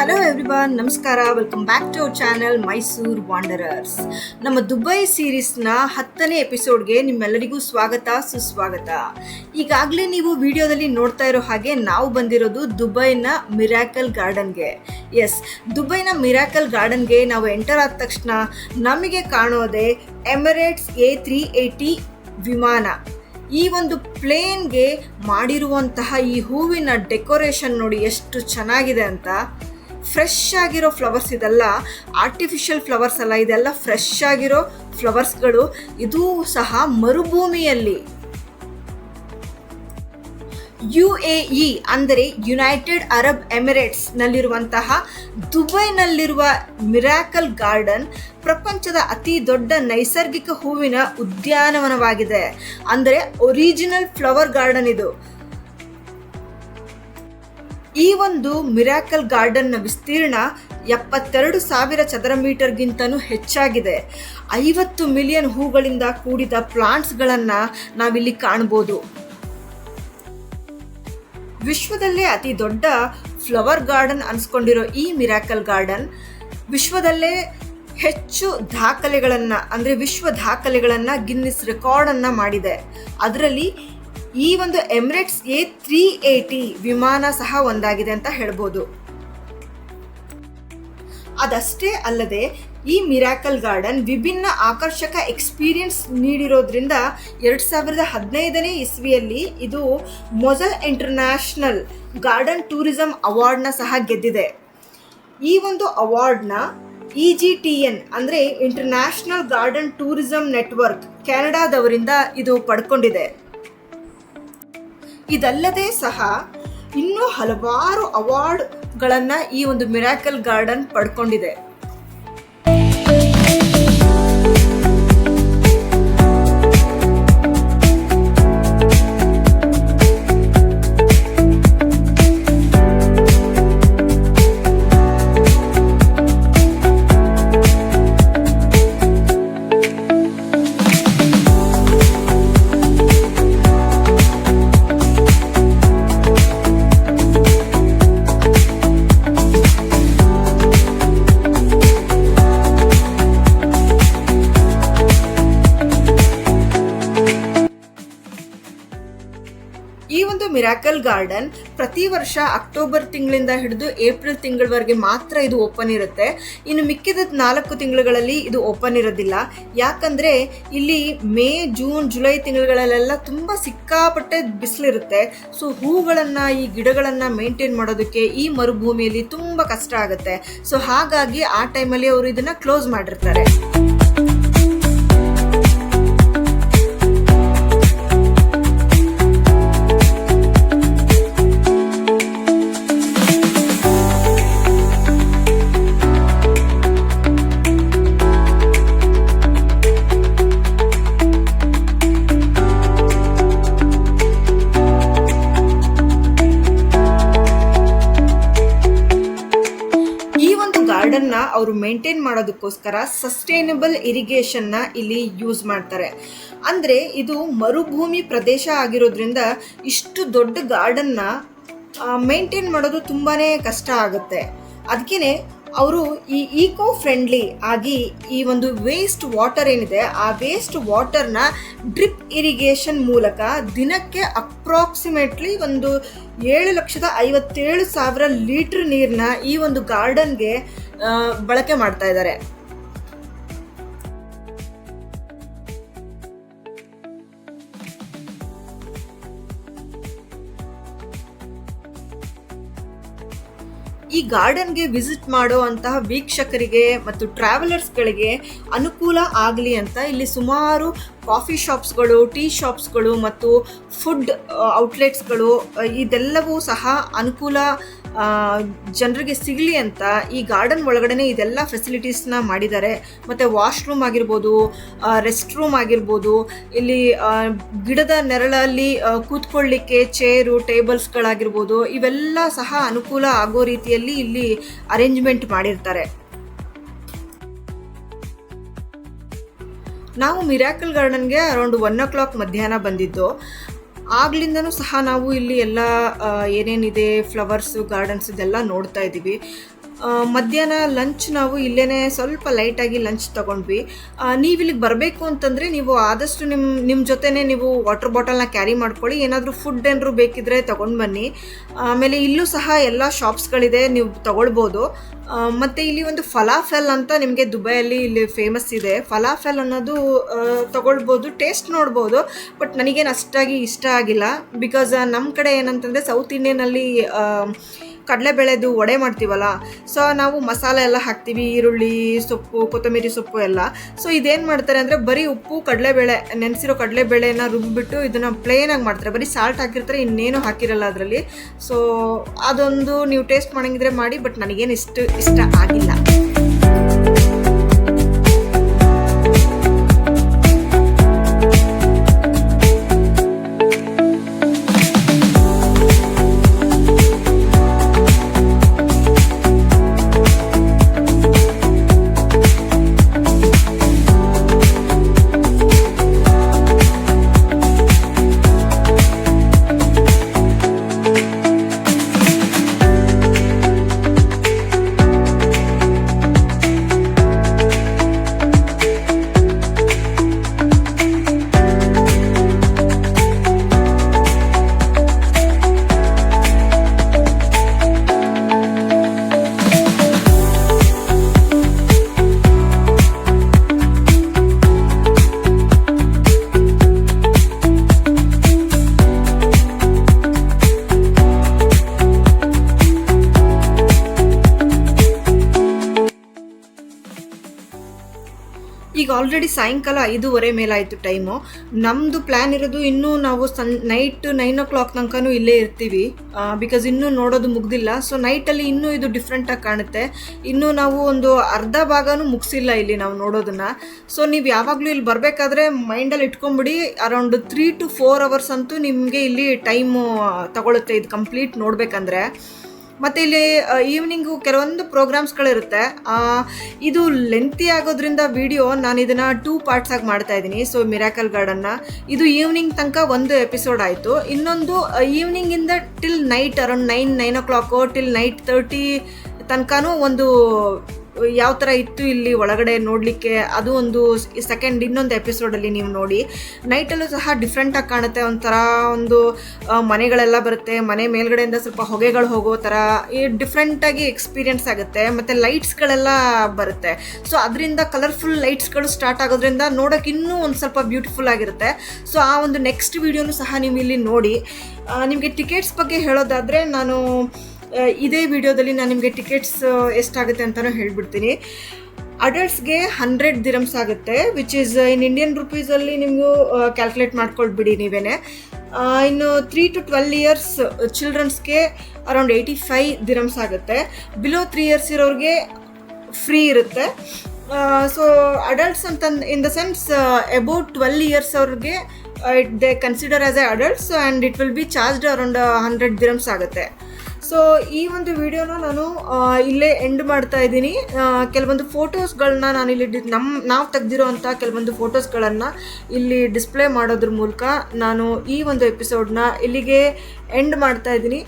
Hello everyone ನಮಸ್ಕಾರ. Welcome back to our channel Mysore wanderers ನಮ್ಮ Dubai ಸೀರೀಸ್ನ ಹತ್ತನೇ ಎಪಿಸೋಡ್ಗೆ ನಿಮ್ಮೆಲ್ಲರಿಗೂ ಸ್ವಾಗತ, ಸುಸ್ವಾಗತ. ಈಗಾಗಲೇ ನೀವು ವಿಡಿಯೋದಲ್ಲಿ ನೋಡ್ತಾ ಇರೋ ಹಾಗೆ ನಾವು ಬಂದಿರೋದು ದುಬೈನ ಮಿರಾಕಲ್ ಗಾರ್ಡನ್ಗೆ ಎಸ್ ದುಬೈನ ಮಿರಾಕಲ್ ಗಾರ್ಡನ್ಗೆ ನಾವು ಎಂಟರ್ ಆದ ತಕ್ಷಣ ನಮಗೆ ಕಾಣೋದೆ ಎಮಿರೇಟ್ಸ್ ಎ ತ್ರೀ ಏಯ್ಟಿ ವಿಮಾನ. ಈ ಒಂದು ಪ್ಲೇನ್ಗೆ ಮಾಡಿರುವಂತಹ ಈ ಹೂವಿನ ಡೆಕೋರೇಷನ್ ನೋಡಿ ಎಷ್ಟು ಚೆನ್ನಾಗಿದೆ ಅಂತ. ಫ್ರೆಶ್ ಆಗಿರೋ ಫ್ಲವರ್ಸ್ ಇದೆಲ್ಲ ಆರ್ಟಿಫಿಷಿಯಲ್ ಫ್ಲವರ್ಸ್ ಅಲ್ಲ, ಇದೆಲ್ಲ ಫ್ರೆಶ್ ಆಗಿರೋ ಫ್ಲವರ್ಸ್ಗಳು ಇದು ಸಹ ಮರುಭೂಮಿಯಲ್ಲಿ. ಯು ಎ ಇ ಅಂದರೆ ಯುನೈಟೆಡ್ ಅರಬ್ ಎಮಿರೇಟ್ಸ್ ನಲ್ಲಿರುವಂತಹ ದುಬೈನಲ್ಲಿರುವ ಮಿರಾಕಲ್ ಗಾರ್ಡನ್ ಪ್ರಪಂಚದ ಅತಿ ದೊಡ್ಡ ನೈಸರ್ಗಿಕ ಹೂವಿನ ಉದ್ಯಾನವನವಾಗಿದೆ. ಅಂದರೆ ಒರಿಜಿನಲ್ ಫ್ಲವರ್ ಗಾರ್ಡನ್ ಇದು. ಈ ಒಂದು ಮಿರಾಕಲ್ ಗಾರ್ಡನ್ನ ವಿಸ್ತೀರ್ಣ ಎಪ್ಪತ್ತೆರಡು ಸಾವಿರ ಚದರ ಮೀಟರ್ಗಿಂತನೂ ಹೆಚ್ಚಾಗಿದೆ. ಐವತ್ತು ಮಿಲಿಯನ್ ಹೂಗಳಿಂದ ಕೂಡಿದ ಪ್ಲಾಂಟ್ಸ್ಗಳನ್ನು ನಾವಿಲ್ಲಿ ಕಾಣ್ಬೋದು. ವಿಶ್ವದಲ್ಲೇ ಅತಿ ದೊಡ್ಡ ಫ್ಲವರ್ ಗಾರ್ಡನ್ ಅನ್ಸ್ಕೊಂಡಿರೋ ಈ ಮಿರಾಕಲ್ ಗಾರ್ಡನ್ ವಿಶ್ವದಲ್ಲೇ ಹೆಚ್ಚು ದಾಖಲೆಗಳನ್ನು, ಅಂದರೆ ವಿಶ್ವ ದಾಖಲೆಗಳನ್ನು ಗಿನ್ನಿಸ್ ರೆಕಾರ್ಡನ್ನು ಮಾಡಿದೆ. ಅದರಲ್ಲಿ ಈ ಒಂದು ಎಮಿರೇಟ್ಸ್ ಎ ತ್ರೀ ಏಯ್ಟಿ ವಿಮಾನ ಸಹ ಒಂದಾಗಿದೆ ಅಂತ ಹೇಳ್ಬೋದು. ಅದಷ್ಟೇ ಅಲ್ಲದೆ ಈ ಮಿರಾಕಲ್ ಗಾರ್ಡನ್ ವಿಭಿನ್ನ ಆಕರ್ಷಕ ಎಕ್ಸ್ಪೀರಿಯನ್ಸ್ ನೀಡಿರೋದ್ರಿಂದ ಎರಡು ಸಾವಿರದ ಹದಿನೈದನೇ ಇಸ್ವಿಯಲ್ಲಿ ಇದು ಮೊಜಲ್ ಇಂಟರ್ನ್ಯಾಷನಲ್ ಗಾರ್ಡನ್ ಟೂರಿಸಂ ಅವಾರ್ಡ್ನ ಸಹ ಗೆದ್ದಿದೆ. ಈ ಒಂದು ಅವಾರ್ಡ್ನ ಇ ಜಿ ಟಿ ಎನ್ ಅಂದರೆ ಇಂಟರ್ನ್ಯಾಷನಲ್ ಗಾರ್ಡನ್ ಟೂರಿಸಂ ನೆಟ್ವರ್ಕ್ ಕೆನಡಾದವರಿಂದ ಇದು ಪಡ್ಕೊಂಡಿದೆ. ಇದಲ್ಲದೆ ಸಹ ಇನ್ನೂ ಹಲವಾರು ಅವಾರ್ಡ್ಗಳನ್ನು ಈ ಒಂದು ಮಿರಾಕಲ್ ಗಾರ್ಡನ್ ಪಡ್ಕೊಂಡಿದೆ. ಮಿರಾಕಲ್ ಗಾರ್ಡನ್ ಪ್ರತಿ ವರ್ಷ ಅಕ್ಟೋಬರ್ ತಿಂಗಳಿಂದ ಹಿಡಿದು ಏಪ್ರಿಲ್ ತಿಂಗಳವರೆಗೆ ಮಾತ್ರ ಇದು ಓಪನ್ ಇರುತ್ತೆ. ಇನ್ನು ಮಿಕ್ಕಿದ ನಾಲ್ಕು ತಿಂಗಳುಗಳಲ್ಲಿ ಇದು ಓಪನ್ ಇರೋದಿಲ್ಲ. ಯಾಕಂದರೆ ಇಲ್ಲಿ ಮೇ ಜೂನ್ ಜುಲೈ ತಿಂಗಳುಗಳಲ್ಲೆಲ್ಲ ತುಂಬ ಸಿಕ್ಕಾಪಟ್ಟೆ ಬಿಸಿಲಿರುತ್ತೆ. ಸೊ ಹೂಗಳನ್ನು, ಈ ಗಿಡಗಳನ್ನು ಮೇಂಟೈನ್ ಮಾಡೋದಕ್ಕೆ ಈ ಮರುಭೂಮಿಯಲ್ಲಿ ತುಂಬ ಕಷ್ಟ ಆಗುತ್ತೆ. ಸೊ ಹಾಗಾಗಿ ಆ ಟೈಮಲ್ಲಿ ಅವರು ಇದನ್ನು ಕ್ಲೋಸ್ ಮಾಡಿರ್ತಾರೆ. ಗಾರ್ಡನ್ನ ಅವರು ಮೇಂಟೈನ್ ಮಾಡೋದಕ್ಕೋಸ್ಕರ ಸಸ್ಟೈನಬಲ್ ಇರಿಗೇಷನ್ನ ಇಲ್ಲಿ ಯೂಸ್ ಮಾಡ್ತಾರೆ. ಅಂದರೆ ಇದು ಮರುಭೂಮಿ ಪ್ರದೇಶ ಆಗಿರೋದ್ರಿಂದ ಇಷ್ಟು ದೊಡ್ಡ ಗಾರ್ಡನ್ನ ಮೇಂಟೈನ್ ಮಾಡೋದು ತುಂಬಾ ಕಷ್ಟ ಆಗುತ್ತೆ. ಅದಕ್ಕೇ ಅವರು ಈ ಈಕೋ ಫ್ರೆಂಡ್ಲಿ ಆಗಿ ಈ ಒಂದು ವೇಸ್ಟ್ ವಾಟರ್ ಏನಿದೆ, ಆ ವೇಸ್ಟ್ ವಾಟರ್ನ ಡ್ರಿಪ್ ಇರಿಗೇಷನ್ ಮೂಲಕ ದಿನಕ್ಕೆ ಅಪ್ರಾಕ್ಸಿಮೇಟ್ಲಿ ಒಂದು ಏಳು ಲಕ್ಷದ ಐವತ್ತೇಳು ಸಾವಿರ ಲೀಟ್ರ್ ನೀರನ್ನ ಈ ಒಂದು ಗಾರ್ಡನ್ಗೆ ಬಳಕೆ ಮಾಡ್ತಾ ಇದ್ದಾರೆ. ಈ ಗಾರ್ಡನ್ಗೆ ವಿಸಿಟ್ ಮಾಡೋ ಅಂತಹ ವೀಕ್ಷಕರಿಗೆ ಮತ್ತು ಟ್ರಾವೆಲರ್ಸ್ಗಳಿಗೆ ಅನುಕೂಲ ಆಗಲಿ ಅಂತ ಇಲ್ಲಿ ಸುಮಾರು ಕಾಫಿ ಶಾಪ್ಸ್ಗಳು, ಟೀ ಶಾಪ್ಸ್ಗಳು ಮತ್ತು ಫುಡ್ ಔಟ್ಲೆಟ್ಸ್ಗಳು ಇದೆಲ್ಲವೂ ಸಹ ಅನುಕೂಲ ಜನರಿಗೆ ಸಿಗಲಿ ಅಂತ ಈ ಗಾರ್ಡನ್ ಒಳಗಡೆ ಇದೆಲ್ಲ ಫೆಸಿಲಿಟೀಸ್ನ ಮಾಡಿದ್ದಾರೆ. ಮತ್ತು ವಾಶ್ರೂಮ್ ಆಗಿರ್ಬೋದು ರೆಸ್ಟ್ ರೂಮ್ ಆಗಿರ್ಬೋದು, ಇಲ್ಲಿ ಗಿಡದ ನೆರಳಲ್ಲಿ ಕೂತ್ಕೊಳ್ಳಿಕ್ಕೆ ಚೇರು ಟೇಬಲ್ಸ್ಗಳಾಗಿರ್ಬೋದು ಇವೆಲ್ಲ ಸಹ ಅನುಕೂಲ ಆಗೋ ರೀತಿಯಲ್ಲಿ ಇಲ್ಲಿ ಅರೇಂಜ್ಮೆಂಟ್ ಮಾಡಿರ್ತಾರೆ. ನಾವು ಮಿರಾಕಲ್ ಗಾರ್ಡನ್ಗೆ ಅರೌಂಡ್ ಒನ್ ಓ ಕ್ಲಾಕ್ ಮಧ್ಯಾಹ್ನ ಬಂದಿದ್ದು. ಆಗ್ಲಿಂದನೂ ಸಹ ನಾವು ಇಲ್ಲಿ ಎಲ್ಲ ಏನೇನಿದೆ ಫ್ಲವರ್ಸ್ ಗಾರ್ಡನ್ಸ್ ಇದೆಲ್ಲ ನೋಡ್ತಾ ಇದ್ದೀವಿ. ಮಧ್ಯಾಹ್ನ ಲಂಚ್ ನಾವು ಇಲ್ಲೇ ಸ್ವಲ್ಪ ಲೈಟಾಗಿ ಲಂಚ್ ತೊಗೊಂಡ್ವಿ. ನೀವು ಇಲ್ಲಿಗೆ ಬರಬೇಕು ಅಂತಂದರೆ ನೀವು ಆದಷ್ಟು ನಿಮ್ಮ ನಿಮ್ಮ ಜೊತೆನೇ ನೀವು ವಾಟರ್ ಬಾಟಲ್ನ ಕ್ಯಾರಿ ಮಾಡ್ಕೊಳ್ಳಿ. ಏನಾದರೂ ಫುಡ್ ಏನಾದರೂ ಬೇಕಿದ್ರೆ ತೊಗೊಂಡು ಬನ್ನಿ. ಆಮೇಲೆ ಇಲ್ಲೂ ಸಹ ಎಲ್ಲ ಶಾಪ್ಸ್ಗಳಿದೆ ನೀವು ತಗೊಳ್ಬೋದು. ಮತ್ತು ಇಲ್ಲಿ ಒಂದು ಫಲಾಫೆಲ್ ಅಂತ ನಿಮಗೆ ದುಬೈಯಲ್ಲಿ ಇಲ್ಲಿ ಫೇಮಸ್ ಇದೆ. ಫಲಾಫೆಲ್ ಅನ್ನೋದು ತಗೊಳ್ಬೋದು ಟೇಸ್ಟ್ ನೋಡ್ಬೋದು. ಬಟ್ ನನಗೇನು ಅಷ್ಟಾಗಿ ಇಷ್ಟ ಆಗಿಲ್ಲ. ಬಿಕಾಸ್ ನಮ್ಮ ಕಡೆ ಏನಂತಂದರೆ ಸೌತ್ ಇಂಡಿಯನಲ್ಲಿ ಕಡಲೆಬೇಳೆದು ವಡೆ ಮಾಡ್ತೀವಲ್ಲ ಸೊ ನಾವು ಮಸಾಲೆ ಎಲ್ಲ ಹಾಕ್ತೀವಿ, ಈರುಳ್ಳಿ, ಸೊಪ್ಪು, ಕೊತ್ತಂಬರಿ ಸೊಪ್ಪು ಎಲ್ಲ. ಸೊ ಇದೇನು ಮಾಡ್ತಾರೆ ಅಂದರೆ ಬರೀ ಉಪ್ಪು ಕಡಲೆಬೇಳೆ ನೆನೆಸಿರೋ ಕಡಲೆಬೇಳೆನ ರುಬ್ಬಿಬಿಟ್ಟು ಇದನ್ನು ಪ್ಲೇನಾಗಿ ಮಾಡ್ತಾರೆ. ಬರೀ ಸಾಲ್ಟ್ ಹಾಕಿರ್ತಾರೆ, ಇನ್ನೇನು ಹಾಕಿರಲ್ಲ ಅದರಲ್ಲಿ. ಸೊ ಅದೊಂದು ನೀವು ಟೇಸ್ಟ್ ಮಾಡಂಗಿದ್ರೆ ಮಾಡಿ ಬಟ್ ನನಗೇನು ಇಷ್ಟು ಇಷ್ಟ ಆಗಿಲ್ಲ. ಈಗ ಆಲ್ರೆಡಿ ಸಾಯಂಕಾಲ ಐದೂವರೆ ಮೇಲಾಯಿತು ಟೈಮು ನಮ್ಮದು ಪ್ಲ್ಯಾನ್ ಇರೋದು ಇನ್ನೂ ನಾವು ಸನ್ ನೈಟ್ ನೈನ್ ಓ ಕ್ಲಾಕ್ ತನಕನೂ ಇಲ್ಲೇ ಇರ್ತೀವಿ. ಬಿಕಾಸ್ ಇನ್ನೂ ನೋಡೋದು ಮುಗ್ದಿಲ್ಲ. ಸೊ ನೈಟಲ್ಲಿ ಇನ್ನೂ ಇದು ಡಿಫ್ರೆಂಟಾಗಿ ಕಾಣುತ್ತೆ. ಇನ್ನೂ ನಾವು ಒಂದು ಅರ್ಧ ಭಾಗನೂ ಮುಗಿಸಿಲ್ಲ ಇಲ್ಲಿ ನಾವು ನೋಡೋದನ್ನ. ಸೊ ನೀವು ಯಾವಾಗಲೂ ಇಲ್ಲಿ ಬರಬೇಕಾದ್ರೆ ಮೈಂಡಲ್ಲಿ ಇಟ್ಕೊಂಬಿಡಿ. Around three to four hours ಅಂತೂ ನಿಮಗೆ ಇಲ್ಲಿ ಟೈಮು ತಗೊಳುತ್ತೆ. ಇದು ಕಂಪ್ಲೀಟ್ ನೋಡಬೇಕಂದ್ರೆ. ಮತ್ತು ಇಲ್ಲಿ ಈವ್ನಿಂಗು ಕೆಲವೊಂದು ಪ್ರೋಗ್ರಾಮ್ಸ್ಗಳಿರುತ್ತೆ ಇದು ಲೆಂತಿ ಆಗೋದ್ರಿಂದ ವಿಡಿಯೋ ನಾನು ಇದನ್ನು ಟೂ ಪಾರ್ಟ್ಸ್ ಆಗಿ ಮಾಡ್ತಾ ಇದ್ದೀನಿ. ಸೊ ಮಿರಾಕಲ್ ಗಾರ್ಡನ್ನ ಇದು ಈವ್ನಿಂಗ್ ತನಕ ಒಂದು ಎಪಿಸೋಡ್ ಆಯಿತು. ಇನ್ನೊಂದು ಈವ್ನಿಂಗಿಂದ till night around nine nine o'clock till night thirty ತನಕನೂ ಒಂದು ಯಾವ ಥರ ಇತ್ತು ಇಲ್ಲಿ ಒಳಗಡೆ ನೋಡಲಿಕ್ಕೆ, ಅದು ಒಂದು ಸೆಕೆಂಡ್ ಇನ್ನೊಂದು ಎಪಿಸೋಡಲ್ಲಿ ನೀವು ನೋಡಿ. ನೈಟಲ್ಲೂ ಸಹ ಡಿಫ್ರೆಂಟಾಗಿ ಕಾಣುತ್ತೆ, ಒಂಥರ ಒಂದು ಮನೆಗಳೆಲ್ಲ ಬರುತ್ತೆ, ಮನೆ ಮೇಲ್ಗಡೆಯಿಂದ ಸ್ವಲ್ಪ ಹೊಗೆಗಳು ಹೋಗೋ ಥರ ಈ ಡಿಫ್ರೆಂಟಾಗಿ ಎಕ್ಸ್ಪೀರಿಯನ್ಸ್ ಆಗುತ್ತೆ, ಮತ್ತು ಲೈಟ್ಸ್ಗಳೆಲ್ಲ ಬರುತ್ತೆ. ಸೊ ಅದರಿಂದ ಕಲರ್ಫುಲ್ ಲೈಟ್ಸ್ಗಳು ಸ್ಟಾರ್ಟ್ ಆಗೋದ್ರಿಂದ ನೋಡೋಕೆ ಇನ್ನೂ ಒಂದು ಸ್ವಲ್ಪ ಬ್ಯೂಟಿಫುಲ್ ಆಗಿರುತ್ತೆ. ಸೊ ಆ ಒಂದು ನೆಕ್ಸ್ಟ್ ವೀಡಿಯೋನು ಸಹ ನೀವು ಇಲ್ಲಿ ನೋಡಿ. ನಿಮಗೆ ಟಿಕೆಟ್ಸ್ ಬಗ್ಗೆ ಹೇಳೋದಾದರೆ ನಾನು ಇದೇ ವಿಡಿಯೋದಲ್ಲಿ ನಾನು ನಿಮಗೆ ಟಿಕೆಟ್ಸ್ ಎಷ್ಟಾಗುತ್ತೆ ಅಂತಲೂ ಹೇಳಿಬಿಡ್ತೀನಿ. ಅಡಲ್ಟ್ಸ್ಗೆ ಹಂಡ್ರೆಡ್ ದಿರಮ್ಸ್ ಆಗುತ್ತೆ ವಿಚ್ ಈಸ್ ಇನ್ ಇಂಡಿಯನ್ ರುಪೀಸಲ್ಲಿ ನಿಮಗೆ ಕ್ಯಾಲ್ಕುಲೇಟ್ ಮಾಡ್ಕೊಳ್ಬಿಡಿ ನೀವೇ ಇನ್ನು ತ್ರೀ ಟು ಟ್ವೆಲ್ ಇಯರ್ಸ್ ಚಿಲ್ಡ್ರನ್ಸ್ಗೆ ಅರೌಂಡ್ ಏಯ್ಟಿ ಫೈವ್ ದಿರಮ್ಸ್ ಆಗುತ್ತೆ. ಬಿಲೋ ತ್ರೀ ಇಯರ್ಸ್ ಇರೋರಿಗೆ ಫ್ರೀ ಇರುತ್ತೆ. ಸೊ ಅಡಲ್ಟ್ಸ್ ಅಂತ in the sense about twelve years ಅವ್ರಿಗೆ it they consider as a adults and it will be charged around hundred dirhams ಆಗುತ್ತೆ. So ಈ ಒಂದು ವಿಡಿಯೋನ ನಾನು ಇಲ್ಲೇ ಎಂಡ್ ಮಾಡ್ತಾ ಇದ್ದೀನಿ. ಕೆಲವೊಂದು ಫೋಟೋಸ್ಗಳನ್ನ ನಾನು ಇಲ್ಲಿ ನಮ್ಮ ನಾವು ತೆಗೆದಿರೋವಂಥ ಕೆಲವೊಂದು ಫೋಟೋಸ್ಗಳನ್ನು ಇಲ್ಲಿ ಡಿಸ್ಪ್ಲೇ ಮಾಡೋದ್ರ ಮೂಲಕ ನಾನು ಈ ಒಂದು ಎಪಿಸೋಡ್ನ ಇಲ್ಲಿಗೆ ಎಂಡ್ ಮಾಡ್ತಾ ಇದ್ದೀನಿ.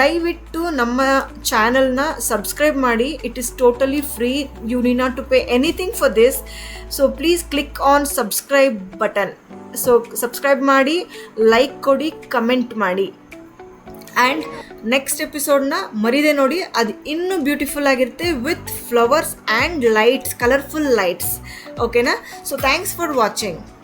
ದಯವಿಟ್ಟು ನಮ್ಮ ಚಾನಲ್ನ ಸಬ್ಸ್ಕ್ರೈಬ್ ಮಾಡಿ. It is totally free you need not to pay anything for this so please click on subscribe button so subscribe ಮಾಡಿ ಲೈಕ್ ಕೊಡಿ ಕಮೆಂಟ್ ಮಾಡಿ. ಆ್ಯಂಡ್ ನೆಕ್ಸ್ಟ್ ಎಪಿಸೋಡ್ನ ಮರಿದೆ ನೋಡಿ, ಅದು ಇನ್ನೂ ಬ್ಯೂಟಿಫುಲ್ ಆಗಿರುತ್ತೆ with flowers and lights colourful lights ಓಕೆನಾ ಸೊ ಥ್ಯಾಂಕ್ಸ್ ಫಾರ್ ವಾಚಿಂಗ್